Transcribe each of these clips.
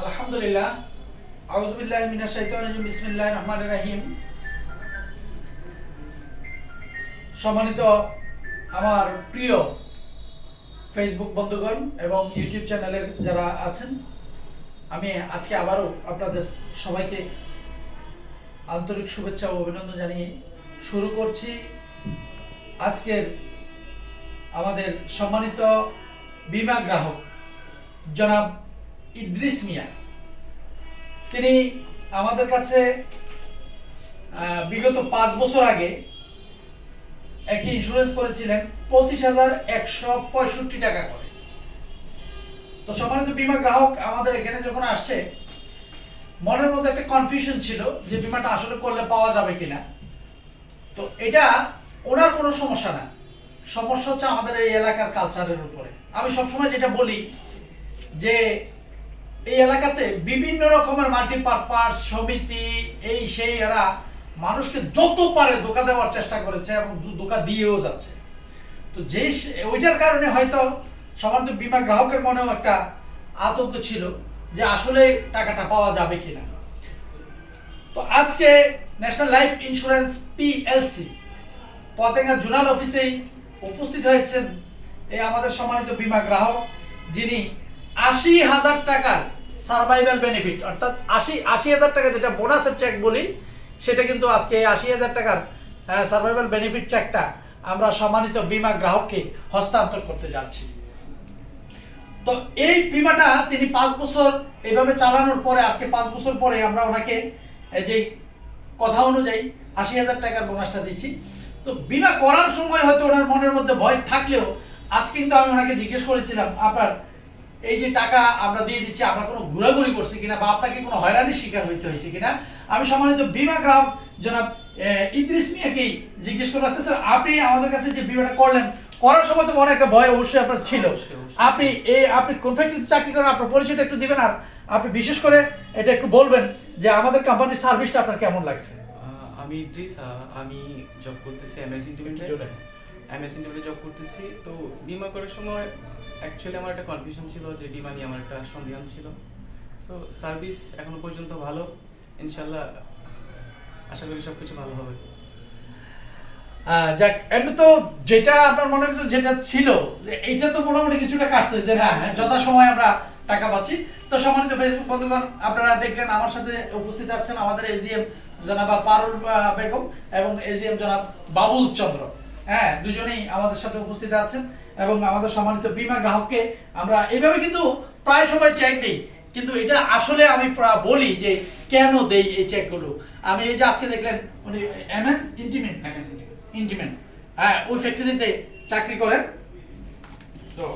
আলহামদুলিল্লাহ। আউজবিল্লাহ মিনা শাইতান বিসমিল্লাহ রহমান রাহিম। সম্মানিত আমার প্রিয় ফেসবুক বন্ধুগণ এবং ইউটিউব চ্যানেলের যারা আছেন, আমি আজকে আবারও আপনাদের সবাইকে আন্তরিক শুভেচ্ছা ও অভিনন্দন জানিয়ে শুরু করছি আজকের আমাদের সম্মানিত বিমা গ্রাহক, জনাব ইদ্রিস মিয়া। তিনি আমাদের কাছে বিগত পাঁচ বছর আগে একটি ইন্স্যুরেন্স করেছিলেন, পঁচিশ হাজার একশো পঁয়ষট্টি টাকা করে। তো সম্মানিত বিমা গ্রাহক, আমাদের এখানে যখন আসছে, মনের মধ্যে একটা কনফিউশন ছিল যে বিমাটা আসলে করলে পাওয়া যাবে কিনা। তো এটা ওনার কোনো সমস্যা না। সমস্যা হচ্ছে আমাদের এই এলাকার কালচারের উপরে। আমি সবসময় যেটা বলি যে এই এলাকাতে বিভিন্ন রকমের মাল্টিপারপাস সমিতি, এই সেই এরা মানুষকে যত পারে ধোকা দেওয়ার চেষ্টা করেছে এবং ধোকা দিয়েও যাচ্ছে। তো যে ওইটার কারণে হয়তো তো বিমা গ্রাহকের মনেও একটা আতঙ্ক ছিল যে আসলে টাকাটা পাওয়া যাবে কিনা। তো আজকে national life insurance PLC Patenga zonal অফিসেই উপস্থিত হয়েছেন এই আমাদের সম্মানিত বিমা গ্রাহক, যিনি আশি হাজার টাকার সার্ভাইভাল বেনিফিট অর্থাৎ আশি আশি হাজার টাকা যেটা বোনাসের চেক বলি, সেটা কিন্তু আজকে আশি হাজার টাকার সার্ভাইভাল বেনিফিট চেকটা আমরা সম্মানিত বিমা গ্রাহককে হস্তান্তর করতে যাচ্ছি। তো এই বিমাটা তিনি পাঁচ বছর এইভাবে চালানোর পরে, আজকে পাঁচ বছর পরে আমরা ওনাকে যে কথা অনুযায়ী আশি হাজার টাকার বোনাসটা দিচ্ছি। তো বিমা করার সময় হয়তো ওনার মনের মধ্যে ভয় থাকলেও, আজ কিন্তু আমি ওনাকে জিজ্ঞেস করেছিলাম আপনার এই যে টাকা আমরা দিয়ে দিচ্ছি আপনার কোনো ঘোরাঘুরি করছে কিনা বা আপনাকে কোনো হয়রানির শিকার হইতে হয়েছে কিনা আমি সম্মানিত বিমা গ্রাহক জনাব ইদ্রিস মিয়াকেই জিজ্ঞেস করব। আচ্ছা স্যার আপনি আমাদের কাছে যে বিমাটা করলেন করার সময় তো মনে একটা ভয় অবশ্যই আপনার ছিল। আপনি এই আপনি কোন ফ্যাক্টরিতে চাকরি করেন আপনার পরিচয়টা একটু দিবেন আর আপনি বিশেষ করে এটা একটু বলবেন যে আমাদের কোম্পানির সার্ভিসটা আপনার কেমন লাগছে? আমি ইদ্রিস আমি জব করতেছি এমএস জব করতেছি। তো বিমা করার সময় অ্যাকচুয়ালি আমার একটা কনফিউশন ছিল যে বিমা নিয়ে আমার একটা ছিল। সো সার্ভিস এখনও পর্যন্ত ভালো। ইনশাল্লাহ আশা করি সব কিছু ভালো হবে। যাক, এমনি তো যেটা আপনার মনে যেটা ছিল, যে এইটা তো মোটামুটি কিছুটা কাটছে যে না যথাসময় আমরা টাকা পাচ্ছি। তো সম্মানিত ফেসবুক বন্ধুগণ, আপনারা দেখলেন আমার সাথে উপস্থিত আছেন আমাদের এজিএম জনাব পারুল বেগম এবং এজিএম জনাব বাবুল চন্দ্র। হ্যাঁ দুজনেই আমাদের সাথে উপস্থিত আছেন এবং আমাদের সম্মানিত বিমা গ্রাহককে আমরা এইভাবে কিন্তু প্রায় সময় চেক দিই। কিন্তু এটা আসলে আমি বলি যে কেন দেই এই চেকগুলো আমি এই যে আজকে দেখলেন, উনি এমএস ইন্টিমেন্ট ইন্টিমেন্ট হ্যাঁ ওই ফ্যাক্টরিতে চাকরি করেন। তো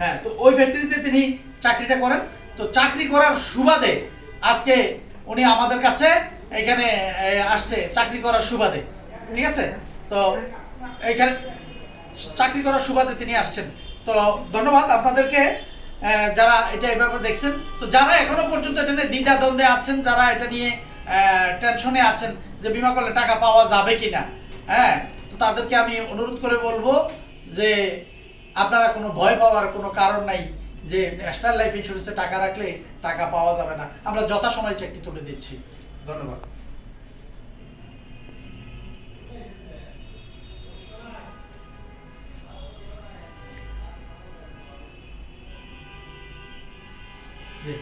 হ্যাঁ তো ওই ফ্যাক্টরিতে তিনি চাকরিটা করেন। তো চাকরি করার সুবাদে আজকে উনি আমাদের কাছে এখানে আসছে চাকরি করার সুবাদে, ঠিক আছে? তো এইখানে চাকরি করার সুবাদে তিনি আসছেন। তো ধন্যবাদ আপনাদেরকে যারা এটা এভাবে দেখছেন। তো যারা এখনও পর্যন্ত এটা নিয়ে দ্বিধা দ্বন্দ্বে আছেন, যারা এটা নিয়ে টেনশনে আছেন যে বিমা করলে টাকা পাওয়া যাবে কিনা হ্যাঁ? তো তাদেরকে আমি অনুরোধ করে বলব যে আপনারা কোনো ভয় পাওয়ার কোনো কারণ নাই যে ন্যাশনাল লাইফ ইন্স্যুরেন্সে টাকা রাখলে টাকা পাওয়া যাবে না। আমরা যথাসময়ে চেকটি তুলে দিচ্ছি। ধন্যবাদ। জি।